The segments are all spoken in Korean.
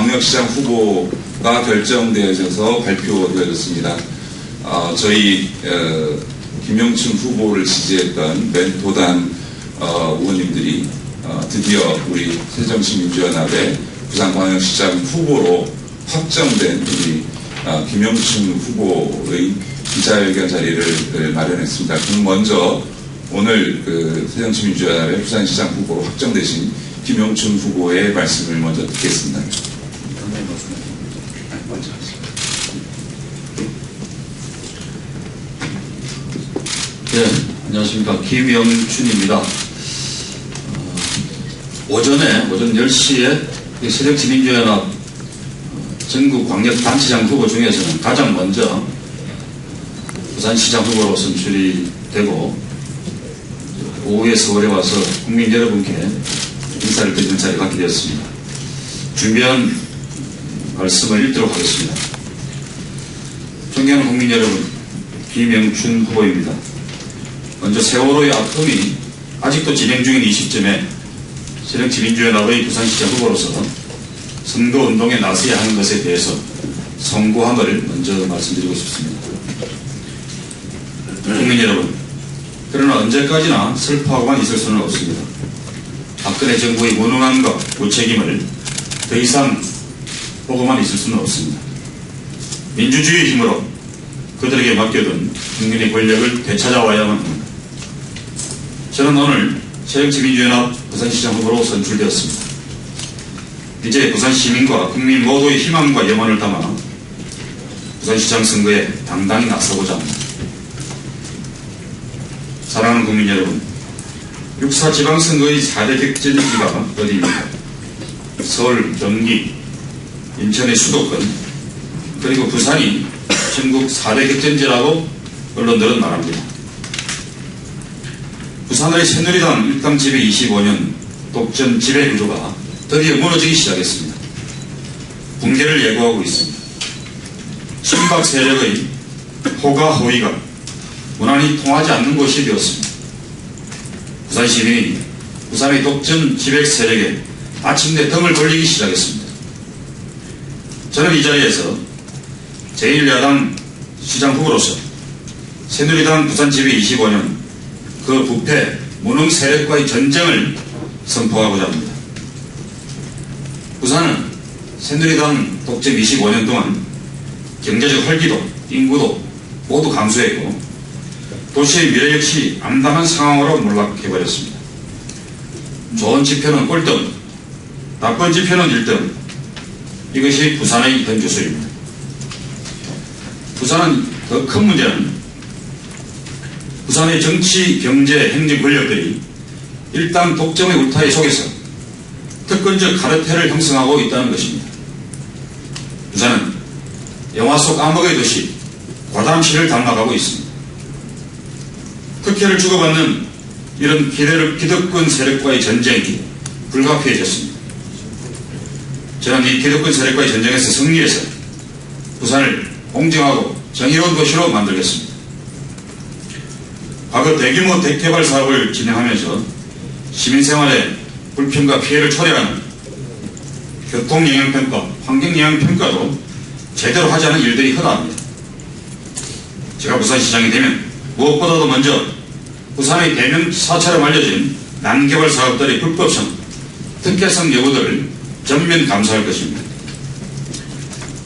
광역시장 후보가 결정되어져서 발표되어졌습니다. 어, 저희 어, 김영춘 후보를 지지했던 멘토단 어, 의원님들이 어, 드디어 우리 새정치민주연합의 부산광역시장 후보로 확정된 우리 어, 김영춘 후보의 기자회견 자리를 마련했습니다. 그럼 먼저 오늘 그 새정치민주연합의 부산시장 후보로 확정되신 김영춘 후보의 말씀을 먼저 듣겠습니다. 네, 안녕하십니까. 김영춘입니다. 어, 오전에, 오전 10시에 새정치민주연합 어, 전국 광역단체장 후보 중에서는 가장 먼저 부산시장 후보로 선출이 되고 오후에 서울에 와서 국민 여러분께 인사를 드리는 자리를 갖게 되었습니다. 준비한 말씀을 읽도록 하겠습니다. 존경하는 국민 여러분, 김영춘 후보입니다. 먼저 세월호의 아픔이 아직도 진행 중인 이 시점에 새정치민주연합의 부산시장 후보로서 선거운동에 나서야 하는 것에 대해서 송구함을 먼저 말씀드리고 싶습니다. 국민 여러분, 그러나 언제까지나 슬퍼하고만 있을 수는 없습니다. 박근혜 정부의 무능함과 무책임을 더 이상 보고만 있을 수는 없습니다. 민주주의의 힘으로 그들에게 맡겨둔 국민의 권력을 되찾아와야만 합니다. 저는 오늘 새정치민주연합 부산시장 후보로 선출되었습니다. 이제 부산 시민과 국민 모두의 희망과 염원을 담아 부산시장 선거에 당당히 나서고자 합니다. 사랑하는 국민 여러분, 6사 지방선거의 4대 격전지가 어디입니까? 서울, 경기, 인천의 수도권, 그리고 부산이 전국 4대 격전지라고 언론들은 말합니다. 부산의 새누리당 일당 지배 25년 독전 지배 구조가 드디어 무너지기 시작했습니다. 붕괴를 예고하고 있습니다. 친박 세력의 호가 호위가 무난히 통하지 않는 곳이 되었습니다. 부산 시민이 부산의 독전 지배 세력에 마침내 등을 돌리기 시작했습니다. 저는 이 자리에서 제1야당 시장 후보로서 새누리당 부산 지배 25년 그 부패 무능 세력과의 전쟁을 선포하고자 합니다. 부산은 새누리당 독점 25년 동안 경제적 활기도 인구도 모두 감소했고 도시의 미래 역시 암담한 상황으로 몰락해버렸습니다. 좋은 지표는 꼴등, 나쁜 지표는 1등. 이것이 부산의 현주소입니다. 부산은 더 큰 문제는 부산의 정치, 경제, 행정 권력들이 일당 독점의 울타리 속에서 특권적 카르텔을 형성하고 있다는 것입니다. 부산은 영화 속 암흑의 도시 과담시를 닮아가고 있습니다. 특혜를 주고받는 이런 기대를, 기득권 세력과의 전쟁이 불가피해졌습니다. 저는 이 기득권 세력과의 전쟁에서 승리해서 부산을 공정하고 정의로운 도시로 만들겠습니다. 과거 대규모 대개발 사업을 진행하면서 시민생활에 불편과 피해를 초래하는 교통영향평가, 환경영향평가도 제대로 하지 않은 일들이 허다합니다. 제가 부산시장이 되면 무엇보다도 먼저 부산의 대명 사처럼 알려진 난개발 사업들의 불법성, 특혜성 여부들을 전면 감사할 것입니다.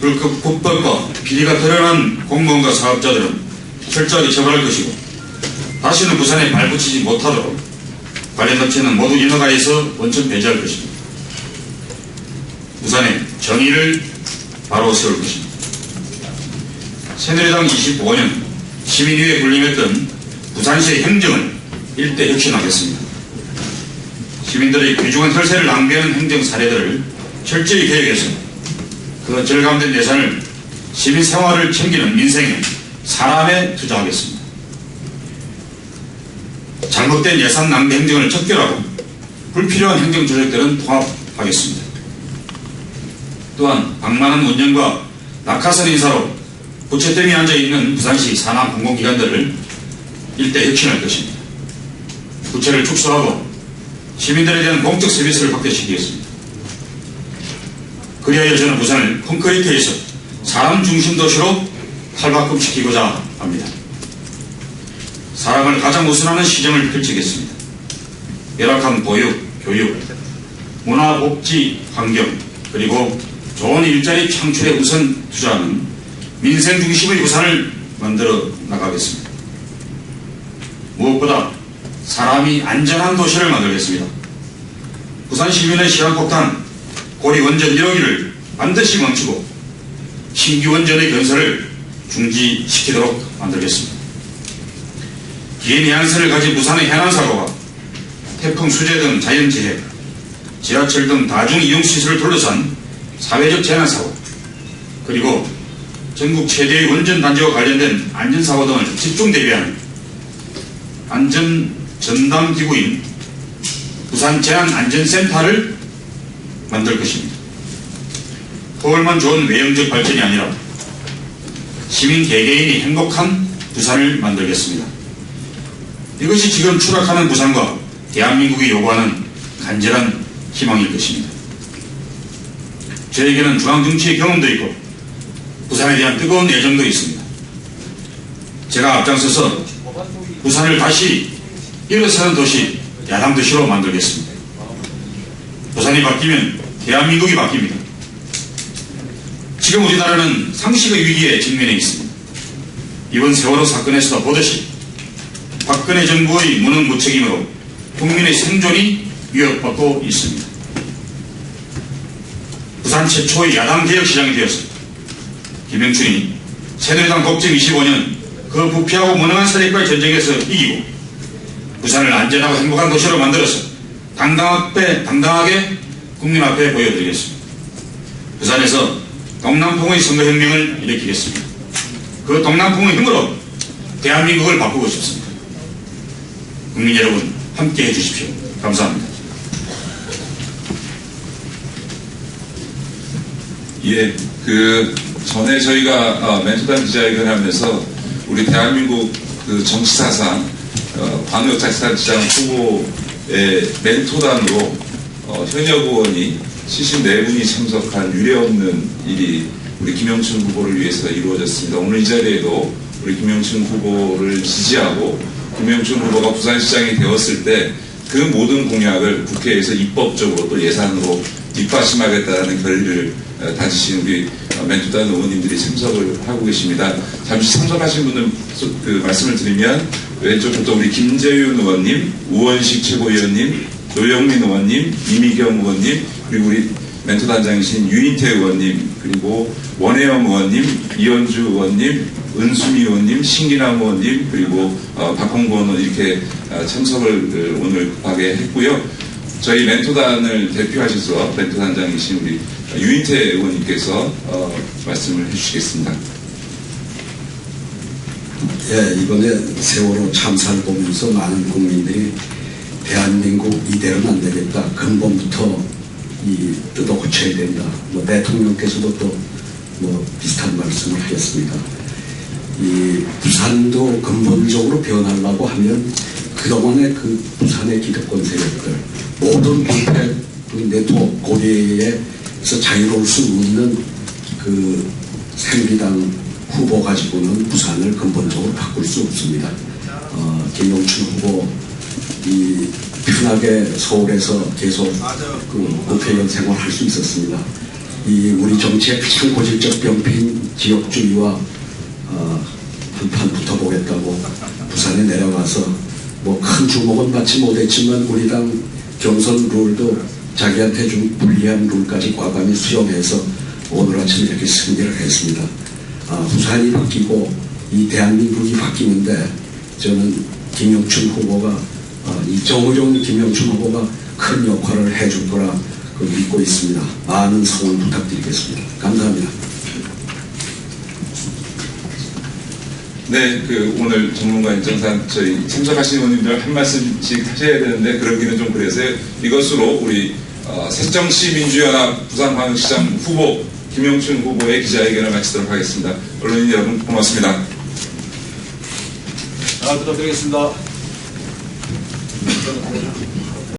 불법, 불법과 비리가 드러난 공무원과 사업자들은 철저하게 처벌할 것이고 다시는 부산에 발붙이지 못하도록 관련 업체는 모두 인허가해서 원천 배제할 것입니다. 부산에 정의를 바로 세울 것입니다. 새누리당 25년 시민위에 군림했던 부산시의 행정을 일대 혁신하겠습니다. 시민들의 귀중한 혈세를 낭비하는 행정 사례들을 철저히 개혁해서 그 절감된 예산을 시민 생활을 챙기는 민생에 사람에 투자하겠습니다. 잘못된 예산 낭비 행정을 척결하고 불필요한 행정 조직들은 통합하겠습니다. 또한 방만한 운영과 낙하산 인사로 부채댐이 앉아있는 부산시 산하 공공기관들을 일대 혁신할 것입니다. 부채를 축소하고 시민들에 대한 공적 서비스를 확대시키겠습니다. 그리하여 저는 부산을 콘크리트에서 사람 중심 도시로 탈바꿈시키고자 합니다. 사람을 가장 우선하는 시정을 펼치겠습니다. 열악한 보육, 교육, 문화, 복지, 환경, 그리고 좋은 일자리 창출에 우선 투자하는 민생 중심의 부산을 만들어 나가겠습니다. 무엇보다 사람이 안전한 도시를 만들겠습니다. 부산 시민의 시한폭탄 고리 원전 1호기를 반드시 멈추고 신규 원전의 건설을 중지시키도록 만들겠습니다. 긴 해안선을 가진 부산의 해난사고가 태풍 수재 등 자연재해, 지하철 등 다중이용시설을 둘러싼 사회적 재난사고, 그리고 전국 최대의 원전 단지와 관련된 안전사고 등을 집중 대비하는 안전 전담 기구인 부산 재난안전센터를 만들 것입니다. 서울만 좋은 외형적 발전이 아니라 시민 개개인이 행복한 부산을 만들겠습니다. 이것이 지금 추락하는 부산과 대한민국이 요구하는 간절한 희망일 것입니다. 저에게는 중앙정치의 경험도 있고 부산에 대한 뜨거운 애정도 있습니다. 제가 앞장서서 부산을 다시 일어서는 도시, 야당 도시로 만들겠습니다. 부산이 바뀌면 대한민국이 바뀝니다. 지금 우리나라는 상식의 위기에 직면해 있습니다. 이번 세월호 사건에서도 보듯이 박근혜 정부의 무능 무책임으로 국민의 생존이 위협받고 있습니다. 부산 최초의 야당 개혁 시장이 되었습니다. 김영춘이 새누리당 독재 25년 그 부패하고 무능한 세력과의 전쟁에서 이기고 부산을 안전하고 행복한 도시로 만들어서 당당하게, 당당하게 국민 앞에 보여드리겠습니다. 부산에서 동남풍의 선거혁명을 일으키겠습니다. 그 동남풍의 힘으로 대한민국을 바꾸고 싶습니다. 국민 여러분 함께 해 주십시오. 감사합니다. 예, 그 전에 저희가 어, 멘토단 기자회견을 하면서 우리 대한민국 그 정치사상 어, 광역자치단체장 후보의 멘토단으로 어, 현역 의원이 74분이 참석한 유례없는 일이 우리 김영춘 후보를 위해서 이루어졌습니다. 오늘 이 자리에도 우리 김영춘 후보를 지지하고 김영춘 후보가 부산시장이 되었을 때 그 모든 공약을 국회에서 입법적으로 또 예산으로 뒷받침하겠다는 결의를 어, 다지신 우리 어, 멘토단 의원님들이 참석을 하고 계십니다. 잠시 참석하신 분들 소- 그 말씀을 드리면 왼쪽부터 우리 김재윤 의원님, 우원식 최고위원님, 노영민 의원님, 이미경 의원님, 그리고 우리 멘토단장이신 유인태 의원님, 그리고 원혜영 의원님, 이현주 의원님, 은수미 의원님, 신기남 의원님, 그리고 어, 박홍구 의원 이렇게 어, 참석을 어, 오늘 급하게 했고요. 저희 멘토단을 대표하셔서 멘토단장이신 우리 유인태 의원님께서 어, 말씀을 해주시겠습니다. 예, 이번에 세월호 참사를 보면서 많은 국민들이 대한민국 이대로는 안 되겠다. 근본부터 이 뜯어 고쳐야 된다. 뭐 대통령께서도 또 뭐 비슷한 말씀을 하셨습니다. 이 부산도 근본적으로 변하려고 하면 그동안의 그 부산의 기득권 세력들 모든 그 네트워크 고리에서 자유로울 수 없는 그 새누리당 후보 가지고는 부산을 근본적으로 바꿀 수 없습니다. 어, 김용춘 후보 이 편하게 서울에서 계속 그 국회의원 생활할 수 있었습니다. 이 우리 정치의 가장 고질적 병폐인 지역주의와 어, 한판 붙어보겠다고 부산에 내려가서 뭐 큰 주목은 받지 못했지만 우리 당 경선 룰도 자기한테 좀 불리한 룰까지 과감히 수용해서 오늘 아침 이렇게 승리를 했습니다. 아, 부산이 바뀌고 이 대한민국이 바뀌는데 저는 김영춘 후보가 어, 이 정의용 김영춘 후보가 큰 역할을 해줄 거라 그 믿고 있습니다. 많은 성원 부탁드리겠습니다. 감사합니다. 네, 그 오늘 전문가 인정상 저희 참석하신 의원님들 한 말씀씩 하셔야 되는데 그러기는 좀 그래서요. 이것으로 우리 어, 새정치민주연합 부산광역시장 후보 김영춘 후보의 기자회견을 마치도록 하겠습니다. 언론인 여러분 고맙습니다. 하나 부탁드리겠습니다.